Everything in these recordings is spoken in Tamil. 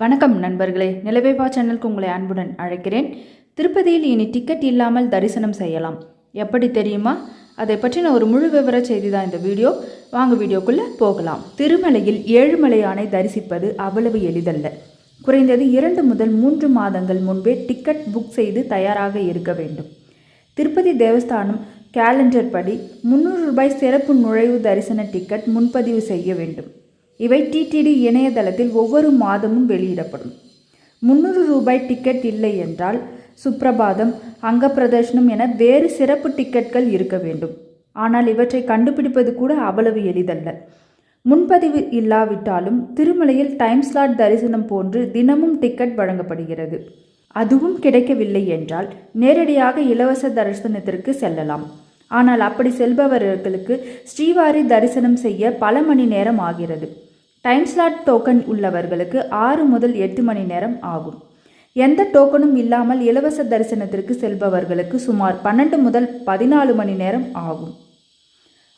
வணக்கம் நண்பர்களே. நிலவேவா சேனலுக்கு உங்களை அன்புடன் அழைக்கிறேன். திருப்பதியில் இனி டிக்கெட் இல்லாமல் தரிசனம் செய்யலாம். எப்படி தெரியுமா? அதை பற்றின ஒரு முழு விவர செய்தி தான் இந்த வீடியோ. வாங்க வீடியோக்குள்ளே போகலாம். திருமலையில் ஏழுமலையானை தரிசிப்பது அவ்வளவு எளிதல்ல. குறைந்தது இரண்டு முதல் மூன்று மாதங்கள் முன்பே டிக்கெட் புக் செய்து தயாராக இருக்க வேண்டும். திருப்பதி தேவஸ்தானம் கேலண்டர் படி முந்நூறு ரூபாய் சிறப்பு நுழைவு தரிசன டிக்கெட் முன்பதிவு செய்ய வேண்டும். இவை டிடிடி இணையதளத்தில் ஒவ்வொரு மாதமும் வெளியிடப்படும். முந்நூறு ரூபாய் டிக்கெட் இல்லை என்றால் சுப்ரபாதம் அங்கப்பிரதர்ஷனம் என வேறு சிறப்பு டிக்கெட்கள் இருக்க வேண்டும். ஆனால் இவற்றை கண்டுபிடிப்பது கூட அவ்வளவு எளிதல்ல. முன்பதிவு இல்லாவிட்டாலும் திருமலையில் டைம் ஸ்லாட் தரிசனம் போன்று தினமும் டிக்கெட் வழங்கப்படுகிறது. அதுவும் கிடைக்கவில்லை என்றால் நேரடியாக இலவச தரிசனத்திற்கு செல்லலாம். ஆனால் அப்படி செல்பவர்களுக்கு ஸ்ரீவாரி தரிசனம் செய்ய பல மணி நேரம் ஆகிறது. டைம் ஸ்லாட் டோக்கன் உள்ளவர்களுக்கு ஆறு முதல் எட்டு மணி நேரம் ஆகும். எந்த டோக்கனும் இல்லாமல் இலவச தரிசனத்திற்கு செல்பவர்களுக்கு சுமார் பன்னெண்டு முதல் பதினாலு மணி நேரம் ஆகும்.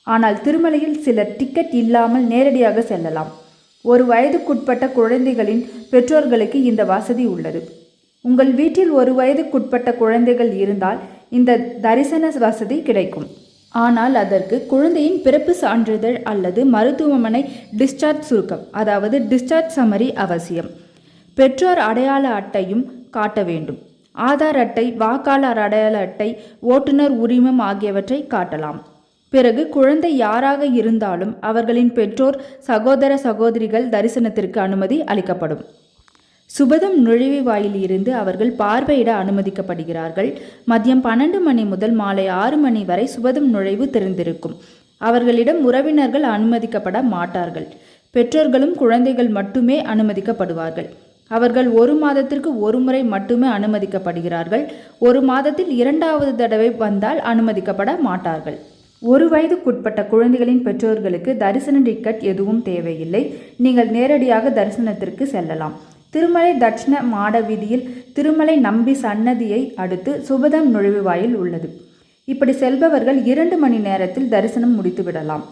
ஆனால் திருமலையில் சிலர் டிக்கெட் இல்லாமல் நேரடியாக செல்லலாம். ஒரு வயதுக்குட்பட்ட குழந்தைகளின் பெற்றோர்களுக்கு இந்த வசதி உள்ளது. உங்கள் வீட்டில் ஒரு வயதுக்குட்பட்ட குழந்தைகள் இருந்தால் இந்த தரிசன வசதி கிடைக்கும். ஆனால் அதற்கு குழந்தையின் பிறப்பு சான்றிதழ் அல்லது மருத்துவமனை டிஸ்சார்ஜ் சுருக்கம் அதாவது டிஸ்சார்ஜ் சமரி அவசியம். பெற்றோர் அடையாள அட்டையும் காட்ட வேண்டும். ஆதார் அட்டை வாக்காளர் அடையாள அட்டை ஓட்டுநர் உரிமம் ஆகியவற்றை காட்டலாம். பிறகு குழந்தை யாராக இருந்தாலும் அவர்களின் பெற்றோர் சகோதர சகோதரிகள் தரிசனத்திற்கு அனுமதி அளிக்கப்படும். சுபதம் நுழைவு வாயில் இருந்து அவர்கள் பார்வையிட அனுமதிக்கப்படுகிறார்கள். மதியம் பன்னெண்டு மணி முதல் மாலை ஆறு மணி வரை சுபதம் நுழைவு திறந்திருக்கும். அவர்களிடம் உறவினர்கள் அனுமதிக்கப்பட மாட்டார்கள். பெற்றோர்களும் குழந்தைகள் மட்டுமே அனுமதிக்கப்படுவார்கள். அவர்கள் ஒரு மாதத்திற்கு ஒரு முறை மட்டுமே அனுமதிக்கப்படுகிறார்கள். ஒரு மாதத்தில் இரண்டாவது தடவை வந்தால் அனுமதிக்கப்பட மாட்டார்கள். ஒரு வயதுக்குட்பட்ட குழந்தைகளின் பெற்றோர்களுக்கு தரிசன டிக்கெட் எதுவும் தேவையில்லை. நீங்கள் நேரடியாக தரிசனத்திற்கு செல்லலாம். திருமலை தட்சிண மாட வீதியில் திருமலை நம்பி சன்னதியை அடுத்து சுபதம் நுழைவு வாயில் உள்ளது. இப்படி செல்பவர்கள் இரண்டு மணி நேரத்தில் தரிசனம் முடித்துவிடலாம்.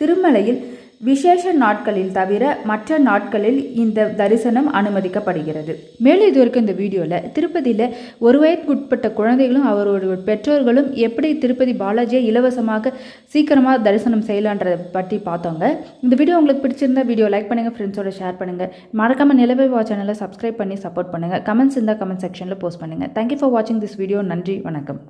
திருமலையில் விசேஷ நாட்களில் தவிர மற்ற நாட்களில் இந்த தரிசனம் அனுமதிக்கப்படுகிறது. மேலும் இது வரைக்கும் இந்த வீடியோவில் திருப்பதியில் ஒரு வயதுக்குட்பட்ட குழந்தைகளும் அவரோட பெற்றோர்களும் எப்படி திருப்பதி பாலாஜியை இலவசமாக சீக்கிரமாக தரிசனம் செய்யலான்றதை பற்றி பார்த்தோங்க. இந்த வீடியோ உங்களுக்கு பிடிச்சிருந்தா வீடியோ லைக் பண்ணுங்கள் ஃப்ரெண்ட்ஸோட ஷேர் பண்ணுங்கள் மறக்காமல் நிலவை வா சேனலை சப்ஸ்கிரைப் பண்ணி சப்போர்ட் பண்ணுங்கள் கமெண்ட்ஸ் இருந்தால் கமெண்ட் செக்ஷனில் போஸ்ட் பண்ணுங்கள் தேங்க்யூ ஃபார் வாட்சிங் திஸ் வீடியோ நன்றி வணக்கம்.